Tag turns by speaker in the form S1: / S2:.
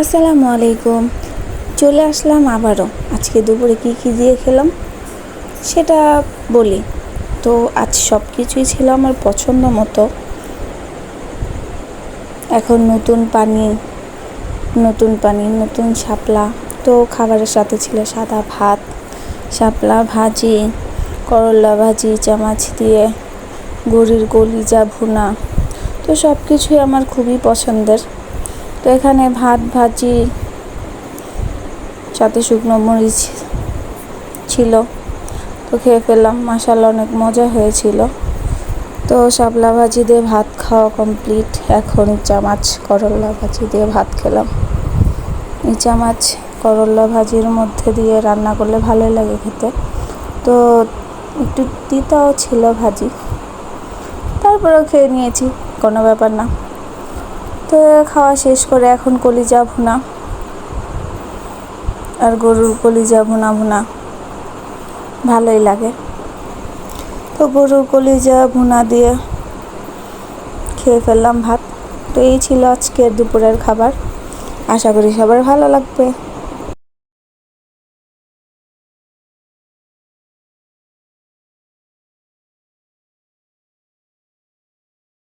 S1: আসসালামু আলাইকুম। চলে আসলাম আবারও। আজকে দুপুরে কী কী দিয়ে খেলাম? সেটা বলি। তো আজ সব কিছুই ছিল আমার পছন্দ মতো। এখন নতুন পানি নতুন পানি, নতুন শাপলা। তো খাবারের সাথে ছিল সাদা ভাত, শাপলা ভাজি, করলা ভাজি, চামাচ দিয়ে গরুর কলিজা ভুনা। তো সব কিছুই আমার খুবই পছন্দের। তো এখানে ভাত, ভাজি সাথে শুকনো মরিচ ছিল, তো খেয়ে ফেললাম। মাসাল্লা অনেক মজা হয়েছিল। তো শাপলা ভাজি দিয়ে ভাত খাওয়া কমপ্লিট এখন চামাচ করল্লা ভাজি দিয়ে ভাত খেলাম। এই চামাচ করল্লা ভাজির মধ্যে দিয়ে রান্না করলে ভালোই লাগে খেতে। তো একটু তিতাও ছিল ভাজি। তারপরেও খেয়ে নিয়েছি, কোনো ব্যাপার না। তো খাওয়া শেষ করে এখন কলিজা ভুনা। আর গরুর কলিজা ভুনা ভুনা। ভালোই লাগে। তো গরুর কলিজা ভুনা দিয়ে খেয়ে ফেললাম ভাত। তো এই ছিল আজকের দুপুরের খাবার। আশা করি সবার ভালো লাগবে।